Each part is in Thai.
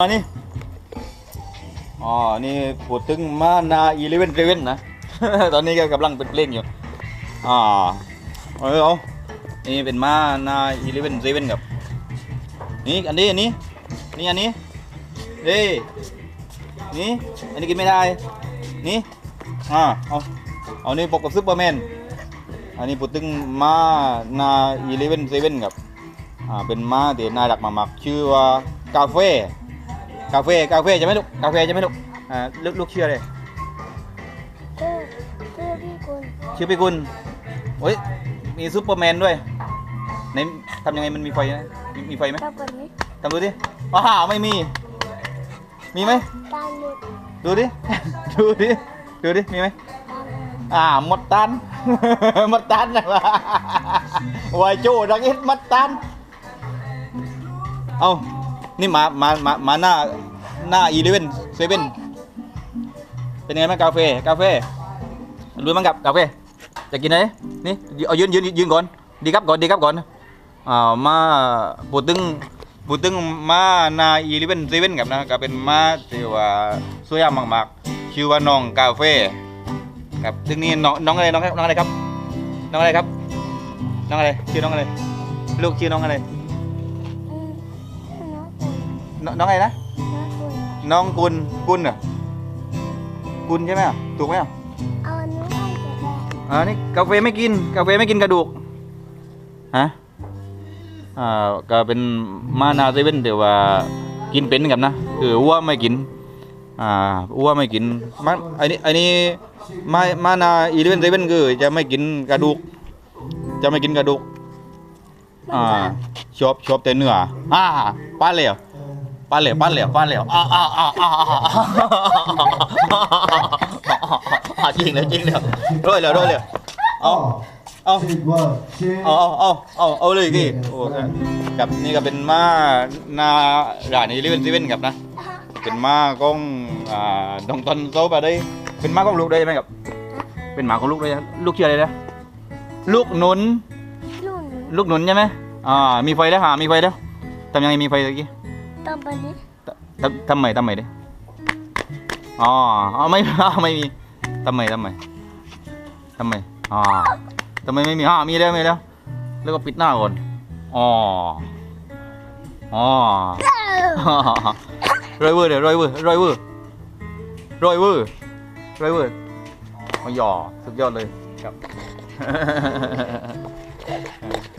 อันนี้อ๋อ นี่พูดถึงมานาอีเลเวนเซเว่นนะ ตอนนี้ก็กำลังเป็นเพลงอยู่ อ่าเอาเอานี่เป็นมานาอีเลเวนเซเว่นกับ นี่อันนี้อันนี้ นี่อันนี้เด้นี่ อันนี้กินไม่ได้ นี่ อ่า เอา เอานี่ปกกับซุปเปอร์แมน อันนี้พูดถึงมานาอีเลเวนเซเว่นกับ อ่า เป็นม้าที่นายดักมาหมักชื่อว่ากาเฟ่ กาเฟ่กาเฟ่ใช่ไหมลูกกาเฟ่ใช่ไหมลูกอ่าลูกลูกชื่ออะไรชื่อชื่อพี่คุณชื่อพี่กุลโอ้ยมีซูเปอร์แมนด้วยไหนทำยังไงมันมีไฟนะมีมีไฟไหมตาแบบนี้ทำดูดิว้าวไม่มี มีไหมตาหลุดดูดิ ดูดิ ดูดิ มีไหมตาอ่าหมดตันหมดตันนะวายโจ้ดังอิดหมดตัน เอานี่มามามามาหน้า หน้าอีเลเว่นเซเว่นเป็นไงบ้างกาแฟกาแฟรู้มั้งกับกาแฟจะกินอะไรนี่เอายืนยืนยืนก่อนดีครับก่อนดีครับก่อนอ่ามาพูดถึงพูดถึงมาหนาอีเลเว่นเซเว่นกับนะก็เป็นมาที่ว่าสวยามมากๆชื่อว่าน้องกาแฟครับซึ่งนี่น้องน้องอะไรน้องน้องอะไรครับ น้องอะไรครับ น้องอะไรชื่อน้องอะไรลูกชื่อน้องอะไรน้องอะไรนะ น้องคุณน้องกุลกุลเหรอกุลใช่ไหมอะถูกไหมอะเอาอันนู้นให้เสร็จแล้วอ่านี่กาแฟไม่กิน กาแฟไม่กินกระดูกฮะอ่าก็เป็นมานาเซเว่นแต่ว่ากินเป็นกับนะคืออ้วไม่กินอ่าอ้วไม่กินมาอันนี้อันนี้มามานาอีเลเว่นเซเว่นคือจะไม่กินกระดูก จะไม่กินกระดูกอ่าชอบชอบแต่เนื้ออ่าป้าเหลว ป้าเหลวป้าเหลวป้าเหลวอ่าอ่าอ่าอ่าอ่าจริงเลยจริงเลยร้อยเลยร้อยเลยเอาเอาสิบว่าเชฟเอาเอาเอาเอาเอาเลยกี่โอ้กับนี่ก็เป็นม้านาร้านนี้เรียกเป็นซีเว่นกับนะเป็นม้ากล้องอ่าดองตอนโซบะได้เป็นม้ากล้องลูกได้ไหมครับเป็นหมาของลูกได้นะลูกชื่ออะไรนะลูกหนุนรุ่นลูกหนุนใช่ไหมอ่ามีไฟแล้วหามีไฟแล้วทำยังไงมีไฟตะกี้ ตาแบบนี้ทำทำใหม่ทำใหม่ดิอ๋ออ๋อไม่ไม่มีทำใหม่ทำใหม่ทำใหม่อ๋อทำไมไม่มีอ๋อมีแล้วมีแล้ว แล้วก็ปิดหน้าก่อนอ๋ออ๋อรอยเวอร์เดี๋ยวรอยเวอร์รอยเวอร์รอยเวอร์รอยเวอร์โอ้ยหย่อสุดยอดเลยครับ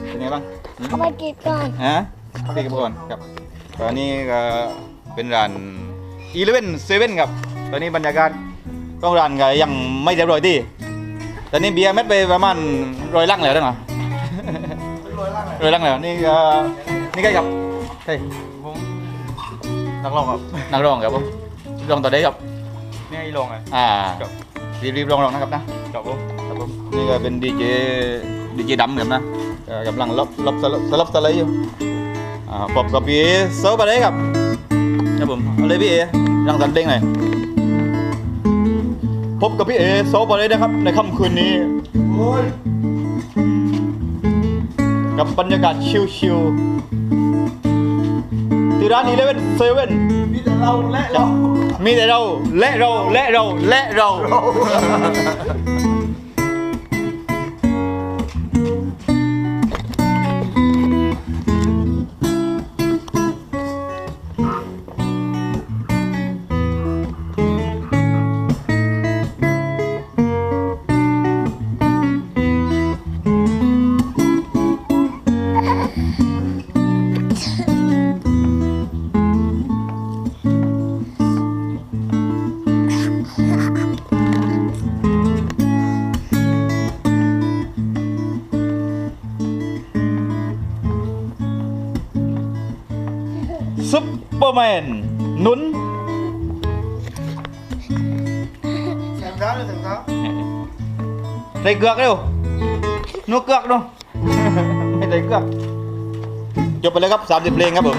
เป็นไงบ้างหืมเอาไปกินก่อนฮะพี่กับก่อนครับ ตอนนี้ก็เป็นร้านอีเลเว่นเซเว่นครับ ตอนนี้บรรยากาศต้องร้านก็ยังไม่เรียบร้อยที่ตอนนี้เบียร์เม็ดไปประมาณร้อยลังแล้วได้ไหมร้อยลังแล้วนี่ก็นี่ใกล้ครับใช่ผมนักร้องครับนักร้องครับผมร้องต่อได้ครับเนี่ยอีลองไงอ่าครับรีบๆร้องๆนะครับนะกับผมครับผมนี่ก็เป็นดีเจดีเจดำเหมือนนะเอ่อกำลังลบลบสลับสลับสไลด์อยู่ อ่าพบกับพี่เซิร์ฟไปเลยครับครับผมเอาเลยพี่เอรังสรรค์เพลงหน่อยพบกับพี่เอเซิร์ฟไปเลยนะครับ ในค่ำคืนนี้ โอ้ยกับบรรยากาศชิลๆที่ร้านอีเลเว่นเซเว่นมีแต่เราและเรา มีแต่เราและเราและเราและเรา ซุปเปอร์แมนหนุนแสงเท้าเลยแสงเท้าใส่เกลือกเร็วนัวเกลือกเนาะไม่ใส่เกลือกจบไปเลยครับ30เพลงครับผม